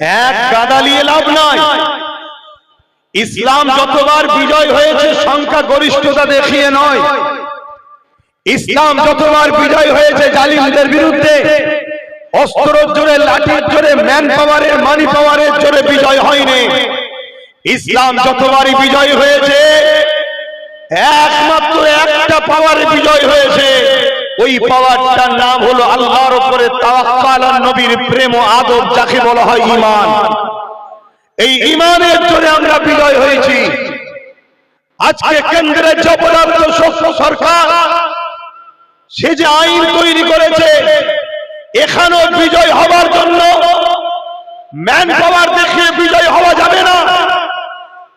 এক গাদালিয়ে লাভ নয়। ইসলাম যতবার বিজয় হয়েছে, সংখ্যা গরিষ্ঠতা দেখিয়ে নয়। ইসলাম যতবার বিজয় হয়েছে, জালিমদের বিরুদ্ধে অস্ত্রের জোরে, লাঠির জোরে ম্যান পাওয়ারের মানি পাওয়ারের জোরে বিজয় হয়নি। ইসলাম যতবারই বিজয় হয়েছে, একমাত্র একটা পাওয়ারে বিজয় হয়েছে। ওই পাওয়ারটার নাম হলো আল্লাহর উপরে তাওয়াক্কাল নবীর প্রেম আদব যাকে বলা হয় ঈমান। এই ঈমানের জন্য আমরা বিজয় হয়েছি। আজকে কেন্দ্রের জবরদস্ত শস্য সরকার, সে যে আইন তৈরি করেছে, এখানেও বিজয় হবার জন্য ম্যান পাওয়ার দেখিয়ে বিজয় হওয়া যাবে না।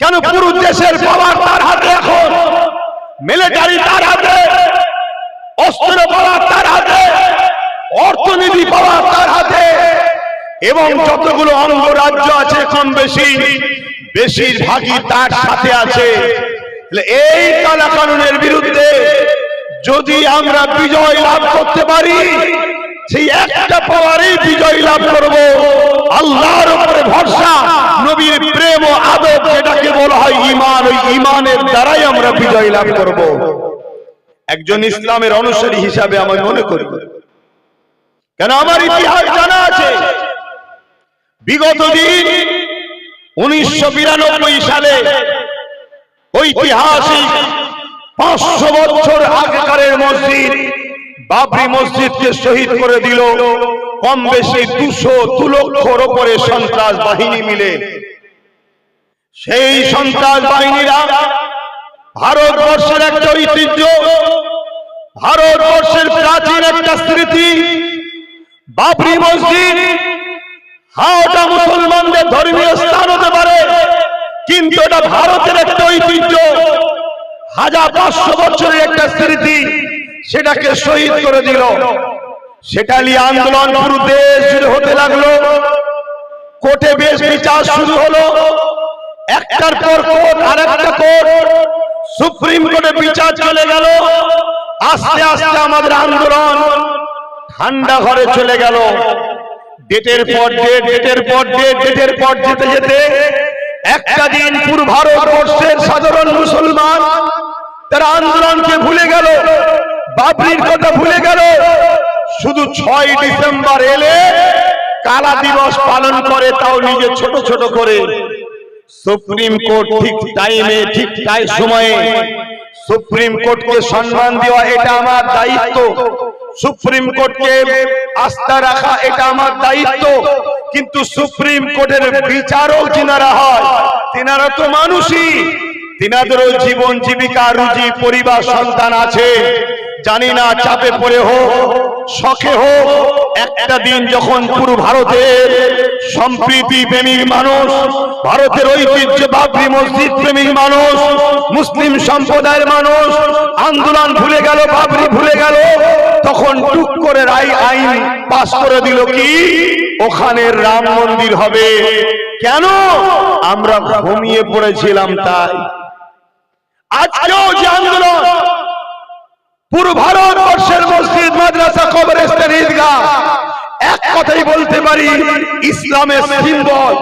কেন পুরো দেশের পাওয়ার তার হাতে এখন? মিলিটারি তার হাতে। অস্ত্র পাওয়ার তার হাতে অর্থনীতি পাওয়ার তার হাতে এবং যতগুলো অঙ্গরাজ্য আছে কম বেশি বেশিরভাগই তার সাথে আছে। এই কালা কানুনের বিরুদ্ধে যদি আমরা বিজয় লাভ করতে পারি সেই একটা পাওয়ারেই বিজয় লাভ করব। আল্লাহর উপরে ভরসা নবীর প্রেম ও আদব যেটাকে বলা হয় ইমান ওই ইমানের দ্বারাই আমরা বিজয় লাভ করব। একজন ইসলামের অনুসারী হিসাবে আমি মনে করি। কেন? আমার ইতিহাস জানা আছে। বিগত দিন উনিশশো বিরানব্বই সালে ঐতিহাসিক পাঁচশো বছর আগেকারের মসজিদ বাবরি মসজিদকে শহীদ করে দিল। কম বেশি দুশো দু লক্ষর ওপরে সন্ত্রাস বাহিনী মিলে। সেই সন্ত্রাস বাহিনীরা ভারতবর্ষের একটা ঐতিহ্য ভারতবর্ষের প্রাচীন একটা স্মৃতি। বাবরি মসজিদ। হ্যাঁ ওটা মুসলমানদের ধর্মীয় স্থান হতে পারে, কিন্তু এটা ভারতের একটা ঐতিহ্য। হাজার পাঁচশো বছরের একটা স্মৃতি সেটাকে শহীদ করে দিল। সেটা নিয়ে আন্দোলন পুরো দেশ হতে লাগল। কোর্টে বেশ বিচার শুরু হলো। একটার পর কোর্ট আর একটা কোর্ট। সুপ্রিম কোর্টে বিচার চলে গেল। আস্তে আস্তে আমাদের আন্দোলন ঠান্ডা ঘরে চলে গেল। ডেটের পর ডেট, ডেটের পর ডেট, ডেটের পর যেতে যেতে একটা দিন পুরো ভারতবর্ষের সাধারণ মুসলমান তারা আন্দোলনকে ভুলে গেল, বাবরির কথা ভুলে গেল। শুধু ছয় ডিসেম্বর এলে কালা দিবস পালন করে, তাও নিজে ছোট ছোট করে। সুপ্রিম কোর্ট ঠিক টাইমে ঠিক টাই সময়ে সুপ্রিম কোর্টকে সম্মান দেওয়া এটা আমার দায়িত্ব। সুপ্রিম কোর্টকে আস্থা রাখা এটা আমার দায়িত্ব। কিন্তু সুপ্রিম কোর্টের বিচারও যিনারা হয়, তিনারা তো মানুষই। তিনাদেরও জীবন জীবিকা, রুজি, পরিবার, সন্তান আছে। জানি না চাপে পড়ে হোক শখে হোক, একটা দিন যখন পুরো ভারতের সম্প্রীতি প্রেমিক মানুষ, ভারতের ঐতিহ্য বাবরি মসজিদ প্রেমিক মানুষ, মুসলিম সম্প্রদায়ের মানুষ, আন্দোলন ভুলে গেল, বাবরি ভুলে গেল, তখন টুক করে রায় আইন পাশ করে দিল কি? ওখানে রাম মন্দির হবে। কেন? আমরা ঘুমিয়ে পড়েছিলাম তাই। আজকেও যে আন্দোলন পুরো ভারতবর্ষের মসজিদ, মাদ্রাসা, কবরস্থান, ঈদগাহ। এক কথাই বলতে পারি, ইসলামের সিম্বল,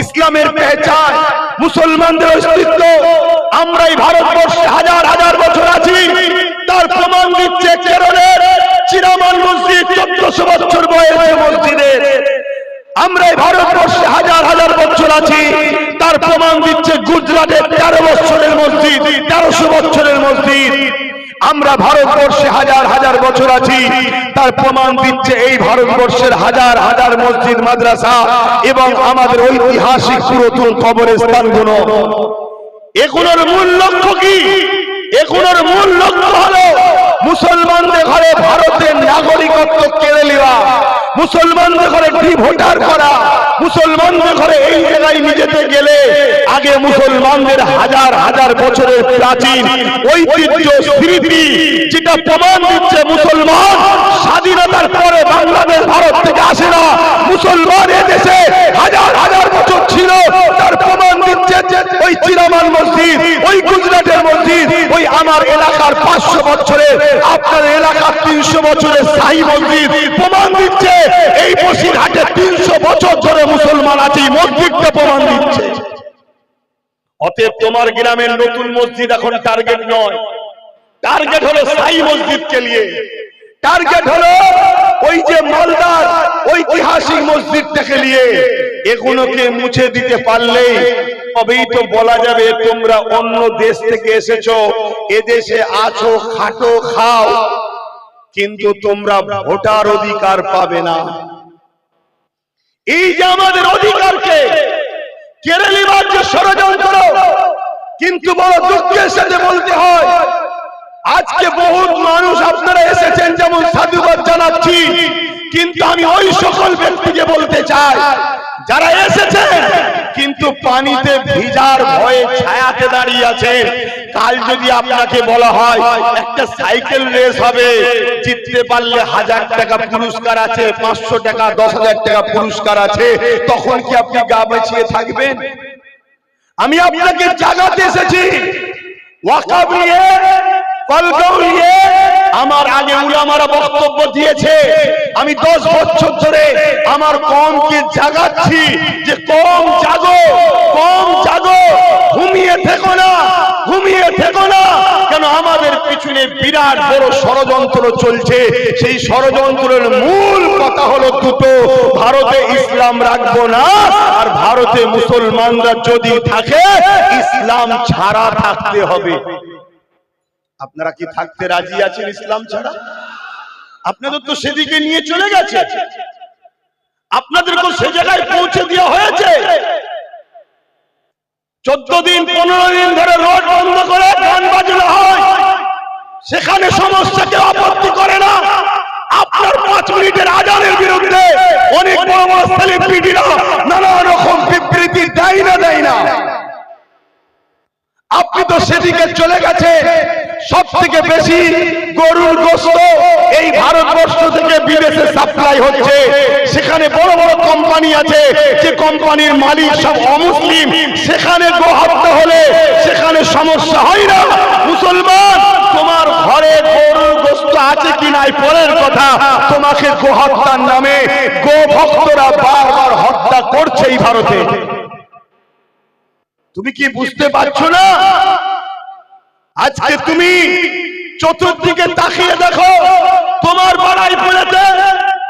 ইসলামের পেহচান, মুসলমানদের অস্তিত্ব। আমরাই ভারতবর্ষে হাজার হাজার বছর আছি। তার প্রমাণ দিচ্ছে কেরলের চিরামান মসজিদ, চোদ্দশো বছর বয়সে মসজিদের। আমরাই ভারতবর্ষে হাজার হাজার বছর আছি। তার প্রমাণ দিচ্ছে গুজরাটের তেরো বছরের মসজিদ, তেরোশো বছরের মসজিদ। আমরা ভারতবর্ষে হাজার হাজার বছর আছি। তার প্রমাণ দিচ্ছে এই ভারতবর্ষের হাজার হাজার মসজিদ, মাদ্রাসা এবং আমাদের ঐতিহাসিক পুরাতন কবরস্থানগুলো। এগুলোর মূল লক্ষ্য কি? এগুলোর মূল লক্ষ্য হলো মুসলমানদের ঘরে ভারতের নাগরিকত্ব কেড়ে নেওয়া, মুসলমানদের ঘরে ডি ভোটার করা, মুসলমানদের ঘরে এই জায়গায় নিজেতে গেলে আগে মুসলমানদের হাজার হাজার বছরের প্রাচীন ঐতিহ্য স্মৃতি যেটা প্রমাণ দিচ্ছে মুসলমান স্বাধীনতার পরে বাংলাদেশ ভারত থেকে আসে না। মুসলমান এদেশে হাজার হাজার বছর ছিল তার প্রমাণ দিচ্ছে যে ওই চিরামান মসজিদ, ওই গুজরাটের মসজিদ, ওই আমার এলাকার পাঁচশো বছরের, আপনার এলাকার তিনশো বছরের শাহী মসজিদ। প্রমাণ দিচ্ছে, এই বসিরহাটে তিনশো বছর ধরে মুসলমান আছে এই মসজিদটা প্রমাণ দিচ্ছে। অতএব তোমার গ্রামের নতুন মসজিদ এখন টার্গেট নয়। টার্গেট হলো সাই মসজিদকে নিয়ে। টার্গেট হলো ওই যে মালদার ঐতিহাসিক মসজিদটাকে নিয়ে। এগুলোকে মুছে দিতে পারলেই তবেই তো বলা যাবে তোমরা অন্য দেশ থেকে এসেছ, এদেশে আছো, খাটো, খাও। কিন্তু তোমরা ভোটার অধিকার পাবে না। এই যে আমাদের অধিকারকে কেড়ে নেবার যে ষড়যন্ত্র, কিন্তু বড় দুঃখের সাথে বলতে হয়, আজকে বহুত মানুষ আপনারা এসেছেন যেমন সাধুবাদ জানাচ্ছি, কিন্তু আমি ওই সকল ব্যক্তিকে বলতে চাই যারা এসেছেন কিন্তু পানিতে ভিজার ভয়ে ছায়াতে দাঁড়িয়ে আছেন কাল যদি আপনাকে বলা হয়, একটা সাইকেল রেস হবে, জিততে পারলে হাজার টাকা পুরস্কার আছে, পাঁচশো টাকা, দশ হাজার টাকা পুরস্কার আছে, তখন কি আপনি গা বাঁচিয়ে থাকবেন? আমি আপনাকে জাগাতে এসেছি। ওয়াকাব নিয়ে কলগম নিয়ে আমার আগে উলামারা বক্তব্য দিয়েছে। আমি দশ বছর ধরে আমার কমকে জাগাচ্ছি যে কম জাগো কম জাগো, ঘুমিয়ে থেকো না, ঘুমিয়ে থেকো না। কেন আমাদের পিছনে বিরাট বড় ষড়যন্ত্র চলছে। সেই ষড়যন্ত্রের মূল কথা হলো দুটো, ভারতে ইসলাম রাখব না, আর ভারতে মুসলমানরা যদি থাকে, ইসলাম ছাড়া থাকতে হবে। আপনারা কি থাকতে রাজি আছেন ইসলাম ছাড়া? আপনাদের তো সেদিকে নিয়ে চলে গেছে। আপনাদেরকে সে জায়গায় পৌঁছে দেওয়া হয়েছে। চোদ্দ দিন, পনেরো দিন ধরে রোড বন্ধ করে গান বাজানো হয়। সেখানে সমস্যা কেউ আপত্তি করে না। আপনার পাঁচ মিনিটের আজানের বিরুদ্ধে অনেক বড় বড় নানা রকম বিবৃতি দেয় না দেয় না। আপনি তো সেদিকে চলে গেছে। সব থেকে বেশি গরুর গোস্ত এই ভারতবর্ষ থেকে বিদেশে সাপ্লাই হচ্ছে। সেখানে বড় বড় কোম্পানি আছে, যে কোম্পানির মালিক সব অমুসলিম। সেখানে গো হত্যা হলে সেখানে সমস্যা হয় না। মুসলমান, তোমার ঘরে গরুর গোস্ত আছে কি নাই? পরের কথা, তোমাকে গো হত্যার নামে গো ভক্তরা বারবার হত্যা করছে এই ভারতে। তুমি কি বুঝতে পারছ না? আজকে তুমি চতুর্দিকে তাকিয়ে দেখো, তোমার বাড়াই পড়েছে,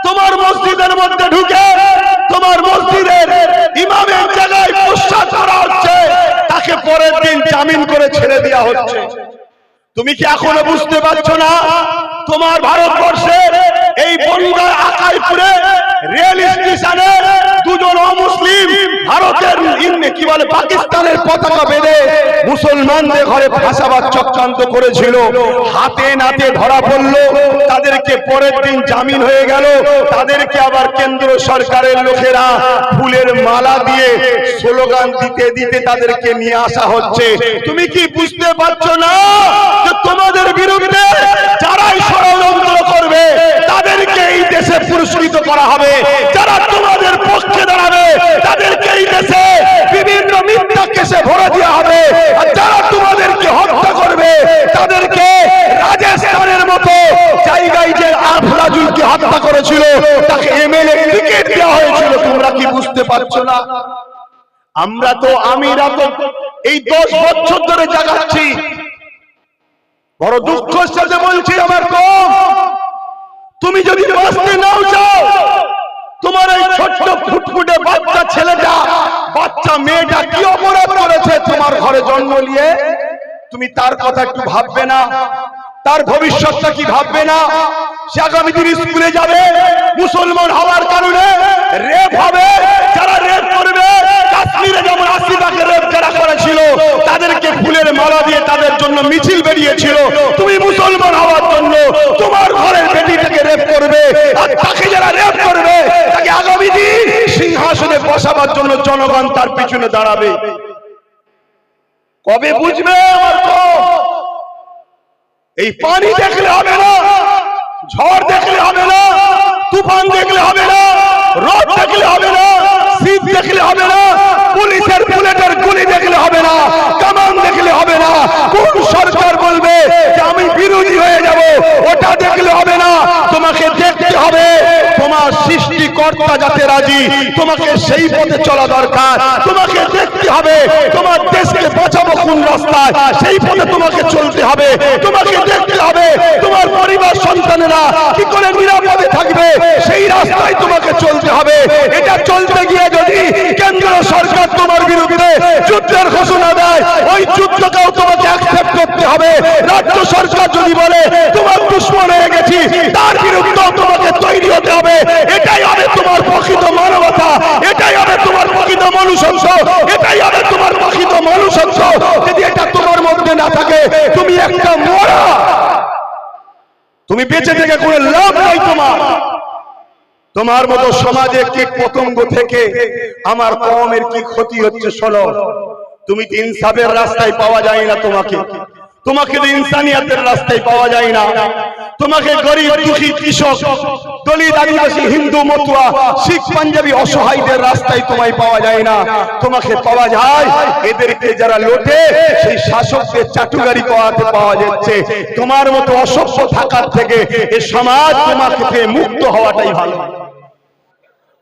তোমার মসজিদের মধ্যে ঢুকে, তোমার মসজিদের ইমামের জায়গায় প্রসাদ করা হচ্ছে, তাকে পরের দিন জামিন করে ছেড়ে দেওয়া হচ্ছে। তুমি কি এখনও বুঝতে পারছ না? তোমার ভারতবর্ষের এই বনগাঁ কি বলে, পাকিস্তানের পতাকা বেঁধে মুসলমানদের ঘরে ফাঁসাবার চক্রান্ত করেছিল। হাতে নাতে ধরা পড়ল, তাদেরকে পরের দিন জামিন হয়ে গেল। তাদেরকে আবার কেন্দ্র সরকারের লোকেরা ফুলের মালা দিয়ে স্লোগান দিতে দিতে তাদেরকে নিয়ে আসা হচ্ছে। তুমি কি বুঝতে পারছ না যে তোমাদের বিরুদ্ধে যারাই ষড়যন্ত্র করবে, তাদেরকে এই দেশে পুরস্কৃত করা হবে? যারা তোমাদের পক্ষে দাঁড়াবে, তাদেরকে এই দেশে মিথ্যা কেসে ভরে দেওয়া হবে। আর যারা তোমাদেরকে হত্যা করবে, তাদেরকে রাজস্থানের মতো জায়গায় যে আফরাজুলকে হত্যা করেছিল, তাকে এমএলএ টিকিট দেওয়া হয়েছিল। তোমরা কি বুঝতে পারছ না? আমরা তো আমিরা তো এই দশ বছর ধরে জাগাচ্ছি। বড় দুঃখের সাথে বলছি আমার কম। তুমি যদি বাঁচতে নাও চাও তোমার এই ছোট্ট ফুটফুটে বাচ্চা ছেলেটা, বাচ্চা মেয়েটা কি অপরাধ করেছে তোমার ঘরে জন্ম নিয়ে? তুমি তার কথা একটু ভাববে না। তার ভবিষ্যৎটা কি ভাববে না? সে আগামী দিন স্কুলে যাবে, মুসলমান হওয়ার কারণে রেপ হবে। যারা রেপ করবে, কাশ্মীরে যেমন আশিটাকে রেপ যারা করেছিল, তাদেরকে ফুলের মালা দিয়ে তাদের জন্য মিছিল বেরিয়েছিল। তুমি মুসলমান হওয়ার জন্য তোমার ঘরের বেটিটাকে রেপ করবে আর তাকে যারা রেপ করবে তাকে আগামী দিন সিংহাসনে বসাবার জন্য জনগণ তার পিছনে দাঁড়াবে কবে বুঝবে? এই পানি দেখলে হবে না, ঝড় দেখলে হবে না, তুফান দেখলে হবে না রোদ দেখলে হবে না, শীত দেখলে হবে না, পুলিশের বুলেটের গুলি দেখলে হবে না কামান দেখলে হবে না কোন সরকার বলবে যে আমি বিরোধী হয়ে যাব ওটা দেখলে হবে না তোমাকে দেখতে হবে তোমার সৃষ্টিকর্তা যাতে রাজি, তোমাকে সেই পথে চলা দরকার। তোমাকে দেখতে হবে, তোমার দেশকে বাঁচাবো কোন রাস্তায়, সেই পথে তোমাকে চলতে হবে। তোমাকে দেখতে হবে, তোমার পরিবার সন্তানেরা কি করে নিরাপদে থাকবে, সেই রাস্তায় তোমাকে চলতে হবে। এটা চলতে গিয়ে যদি কেন্দ্র সরকার তোমার বিরুদ্ধে যুদ্ধের ঘোষণা দেয়, ওই যুদ্ধকেও তোমাকে অ্যাকসেপ্ট করতে হবে। রাজ্য সরকার যদি বলে, তোমার দুশ্মন হয়ে গেছি, তার বিরুদ্ধেও তোমাকে তৈরি হতে হবে। এটাই হবে তোমার প্রকৃত মানবতা। এটাই হবে তোমার প্রকৃত মনুষ্যত্ব। এটাই হবে তোমার প্রকৃত মনুষ্যত্ব। যদি এটা তোমার মধ্যে না থাকে, তুমি একটা মরা। তুমি বেঁচে থেকে কোনো লাভ নাই তোমার। তোমার মতো সমাজে কীট পতঙ্গ থেকে আমার কমের কি ক্ষতি হচ্ছে শোনো? তুমি তো ইনসাফের রাস্তায় পাওয়া যায় না তোমাকে। তোমাকে তো ইনসানিয়াতের রাস্তায় পাওয়া যায় না। তোমাকে গরিব, দুঃখী কৃষক, দলিত আদিবাসী, হিন্দু, মতুয়া, শিখ, পাঞ্জাবি, অসহায়দের রাস্তায় তোমায় পাওয়া যায় না। তোমাকে পাওয়া যায় এদেরকে যারা লোটে, সেই শাসককে চাটুগারি করাতে পাওয়া যাচ্ছে। তোমার মতো অসভ্য থাকার থেকে এ সমাজ তোমাকে থেকে মুক্ত হওয়াটাই ভালো।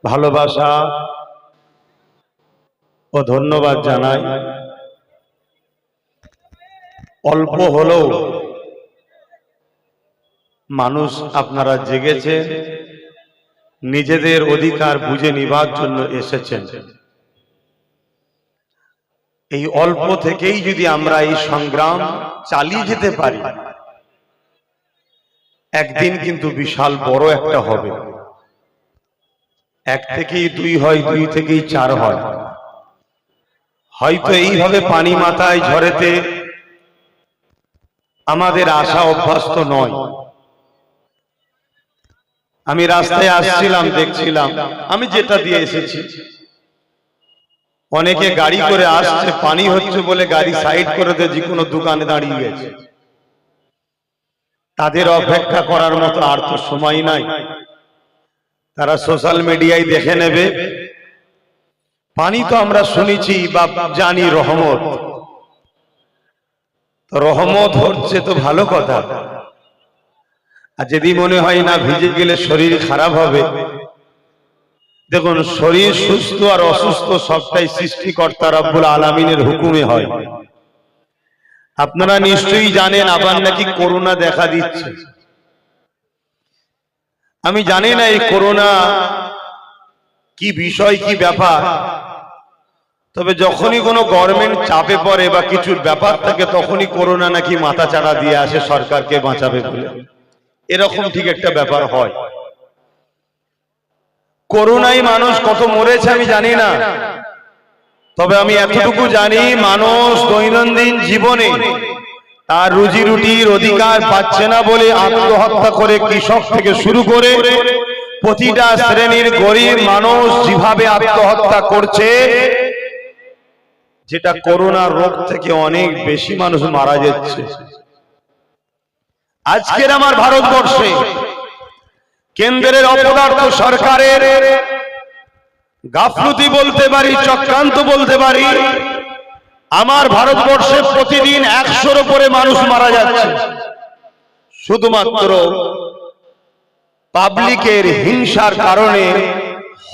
ভালোবাসা ও ধন্যবাদ জানাই। অল্প হলেও মানুষ আপনারা জেগেছে, নিজেদের অধিকার বুঝে নিবার জন্য এসেছেন। এই অল্প থেকেই যদি আমরা এই সংগ্রাম চালিয়ে যেতে পারি, একদিন কিন্তু বিশাল বড় একটা হবে। এক থেকেই দুই হয়, দুই থেকেই চার হয়। হয়তো এইভাবে পানি মাথায় ঝরেতে আমাদের আশা অভ্যস্ত নয়। আমি রাস্তায় আসছিলাম দেখছিলাম। আমি যেটা দিয়ে এসেছি। অনেকে গাড়ি করে আসছে পানি হচ্ছে বলে গাড়ি সাইড করে দিয়ে যে কোনো দোকানে দাঁড়িয়ে গেছে। তাদের অপেক্ষা করার মতো আর তো সময় নাই। তারা সোশ্যাল মিডিয়ায় দেখে নেবে। পানি তো আমরা শুনেছি বা জানি রহমত। রহমত হচ্ছে তো ভালো কথা। আর যদি মনে হয় না ভিজে গেলে শরীর খারাপ হবে, দেখুন, শরীর সুস্থ আর অসুস্থ সবটাই সৃষ্টিকর্তা রব্বুল আলমিনের হুকুমে হয়। আপনারা নিশ্চয়ই জানেন, আবার নাকি করোনা দেখা দিচ্ছে। আমি জানি না এই করোনা কি বিষয়, কি ব্যাপার। তবে যখনই কোনো গভর্নমেন্ট চাপে পড়ে বা কিছুর ব্যাপার থাকে, তখনই করোনা নাকি মাথা চাড়া দিয়ে আসে সরকারকে বাঁচাবে বলে। এরকম ঠিক একটা ব্যাপার হয়। করোনায় মানুষ কত মরেছে আমি জানি না। তবে আমি এতটুকু জানি মানুষ দৈনন্দিন জীবনে তার রুজি রুটির অধিকার পাচ্ছে না বলে আত্মহত্যা করে কৃষক থেকে শুরু করে প্রতিটা শ্রেণির গরিব মানুষ যেভাবে আত্মহত্যা করছে যেটা করোনা রোগ থেকে অনেক বেশি মানুষ মারা যাচ্ছে। আজকের আমার ভারতবর্ষে কেন্দ্রের অপদার্থ সরকারের গাফলতি বলতে পারি, চক্রান্ত বলতে পারি, আমার ভারতবর্ষে প্রতিদিন একশোর উপরে মানুষ মারা যাচ্ছে। শুধুমাত্র পাবলিকের হিংসার কারণে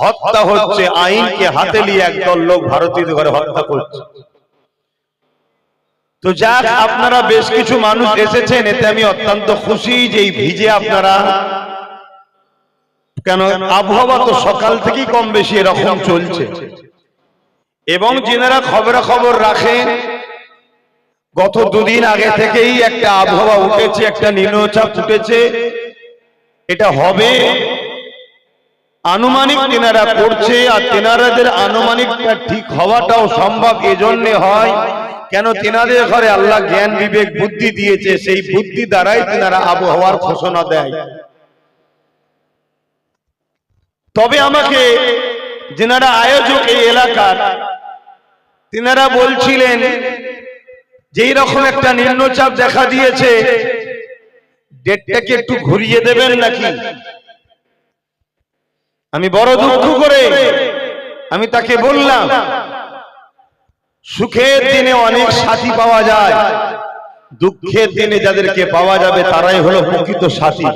হত্যা হচ্ছে, আইনকে হাতে নিয়ে একদল লোক ভারতীয় ঘরে হত্যা করছে। তো যাক, আপনারা বেশ কিছু মানুষ এসেছেন, এতে আমি অত্যন্ত খুশি যে এই ভিজে আপনারা কেন আবহাওয়া তো সকাল থেকেই কম বেশি এরকম চলছে। এবং যেনারা খবরাখবর রাখেন, গত দুদিন আগে থেকেই একটা আবহাওয়া উঠেছে, একটা নিম্নচাপ উঠেছে। এটা হবে। আনুমানিক তেনারা করছে, আর তেনারাদের আনুমানিকটা ঠিক হওয়াটাও সম্ভব, এজন্য হয়। কেন তেনাদের ঘরে আল্লাহ জ্ঞান বিবেক বুদ্ধি দিয়েছে সেই বুদ্ধি দ্বারাই তেনারা আবহাওয়ার ঘোষণা দেয়। তবে আমাকে যেনারা আয়োজক এই এলাকার তিনারা বলছিলেন যেই রকম একটা নিম্নচাপ দেখা দিয়েছে ডেটটাকে একটু ঘুরিয়ে দেবেন নাকি? আমি বড় দুঃখ করে আমি তাকে বললাম সুখের দিনে অনেক সাথী পাওয়া যায়। দুঃখের দিনে যাদেরকে পাওয়া যাবে, তারাই হলো প্রকৃত সাথী।